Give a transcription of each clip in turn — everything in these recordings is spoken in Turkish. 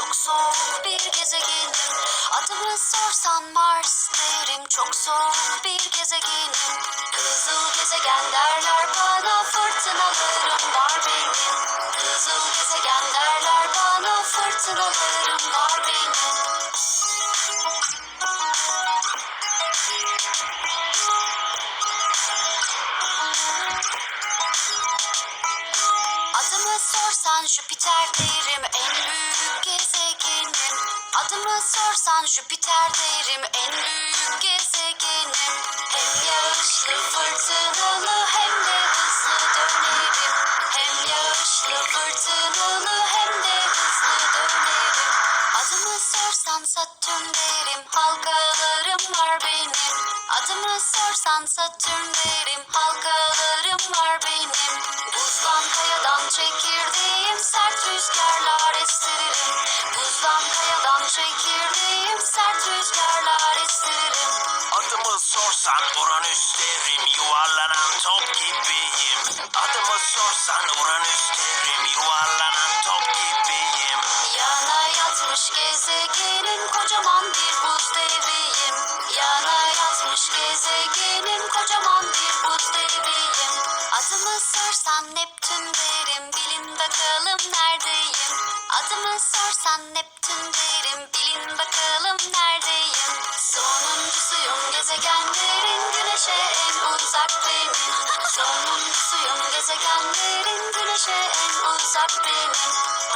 çok soğuk bir gezegenim. Adımı sorsan Mars derim. Çok soğuk bir gezegenim. Kızıl gezegen derler bana fırtınalarım var benim. Kızıl gezegen derler bana fırtınalarım var benim. Adımı sorsan Jüpiter derim. En büyük gezegenim Adımı sorsan Jüpiter derim en büyük gezegenim. Hem yağışlı fırtınalı hem de hızlı dönerim. Hem yağışlı fırtınalı hem de hızlı dönerim. Adımı sorsan Satürn derim halkalarım var benim. Adımı sorsan Satürn derim halkalarım var benim. Buzdan çekirdeğim sert rüzgarlar estiririm Adımı sorsan Uranüs derim. Yuvarlanan top gibiyim. Adımı sorsan Uranüs derim. Yuvarlanan top gibiyim. Yana yatmış gezegenin kocaman bir buz deviyim Yana yatmış gezegenin kocaman bir buz deviyim Adımı sorsan Neptün derim bilin bakalım neredeyim Adımı sorsan Neptün derim. Bilin bakalım neredeyim? Sonuncusuyum gezegenlerin güneşe en uzak benim. Sonuncusuyum gezegenlerin güneşe en uzak benim.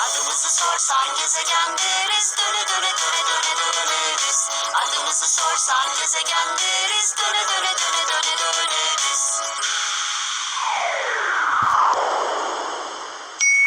Adımızı sorsan gezegen deriz Döne döne döne döne döneriz. Adımızı sorsan gezegen deriz Döne döne döne döne döneriz